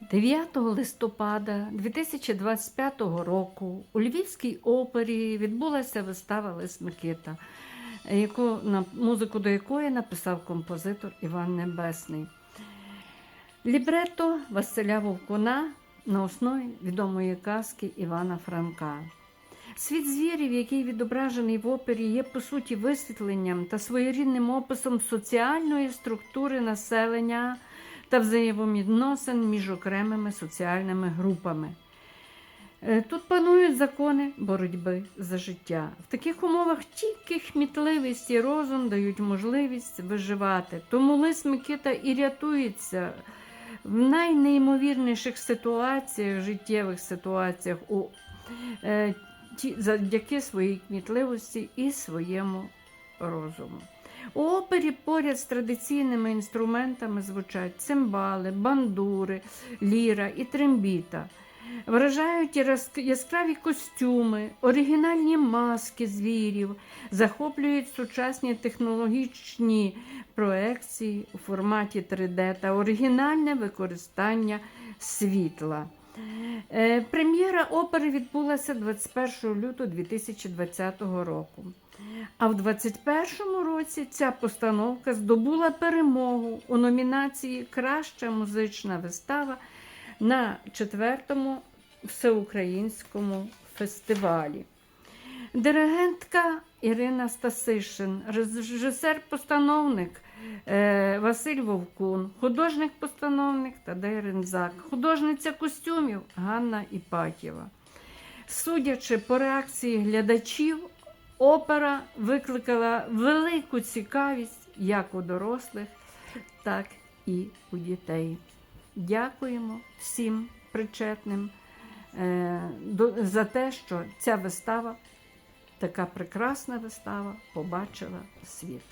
9 листопада 2025 року у Львівській опері відбулася вистава Лис Микита, яку, на, музику до якої написав композитор Іван Небесний. Лібрето Василя Вовкуна на основі відомої казки Івана Франка. Світ звірів, який відображений в опері, є по суті висвітленням та своєрідним описом соціальної структури населення та взаємовідносин між окремими соціальними групами. Е, Тут панують закони боротьби за життя. В таких умовах тільки хмітливість і розум дають можливість виживати. Тому лис Микита і рятується в найнеймовірніших ситуаціях, життєвих ситуаціях, у, е, завдяки своїй кмітливості і своєму розуму. У опері поряд з традиційними інструментами звучать цимбали, бандури, ліра і трембіта. Вражають яскраві костюми, оригінальні маски звірів, захоплюють сучасні технологічні проекції у форматі 3D та оригінальне використання світла. Е, Прем'єра опери відбулася 21 лютого 2020 року. А в 2021 році ця постановка здобула перемогу у номінації Краща музична вистава на четвертому всеукраїнському фестивалі. Диригентка Ірина Стасишин, режисер-постановник е, Василь Вовкун, художник-постановник Тадей Рензак, художниця костюмів Ганна Іпатєва. Судячи по реакції глядачів, опера викликала велику цікавість як у дорослих, так і у дітей. Дякуємо всім причетним е, до- за те, що ця вистава, така прекрасна вистава, побачила світ.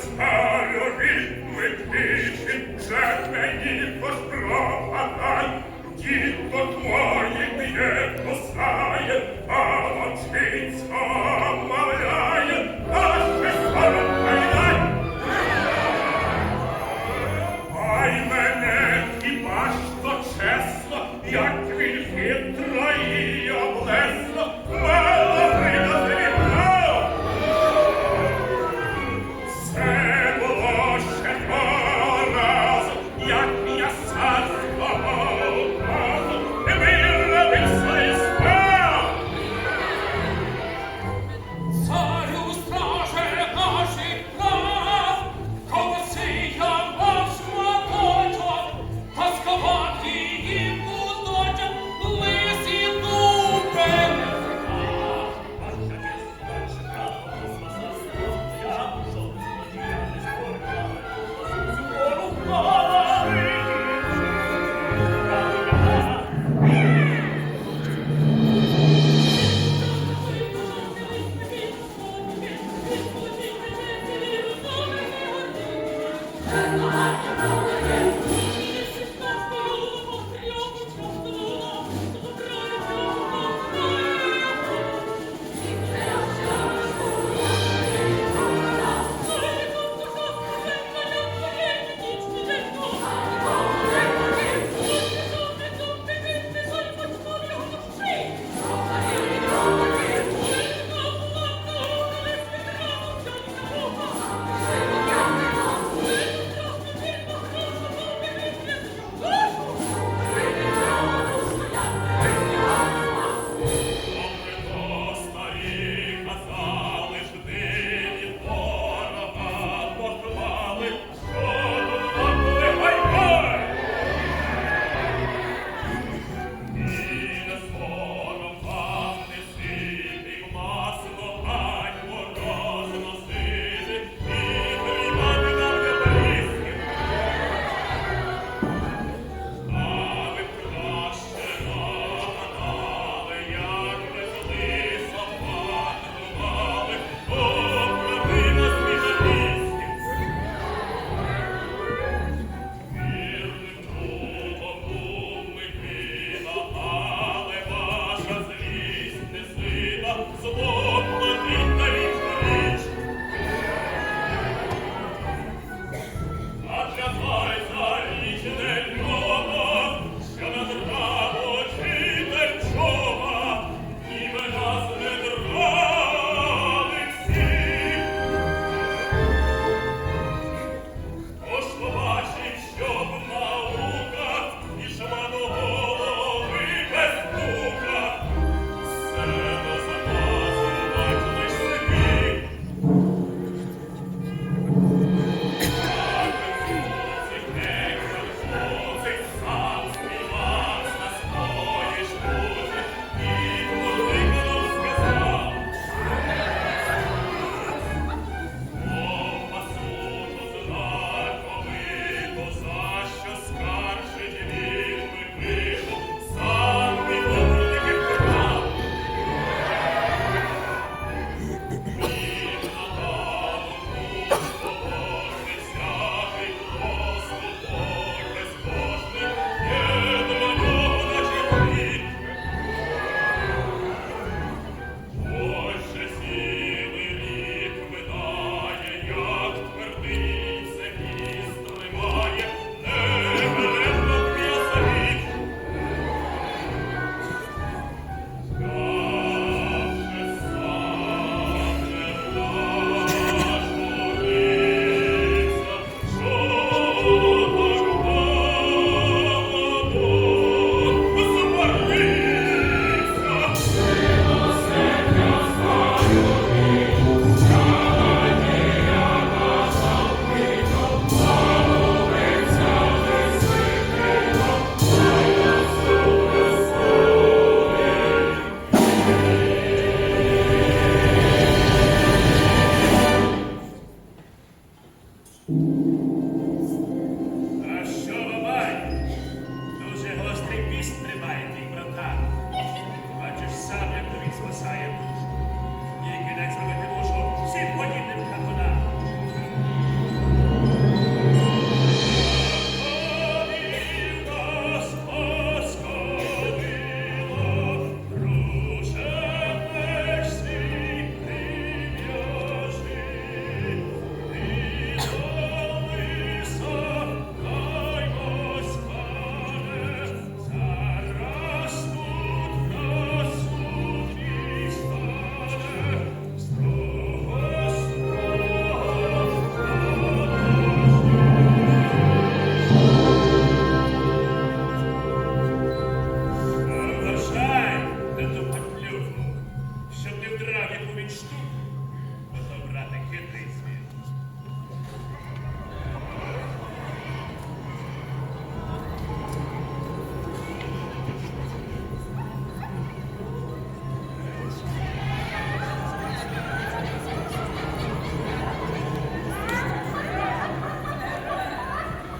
знаю ритми пісень, мені поспропадай, дід до твого.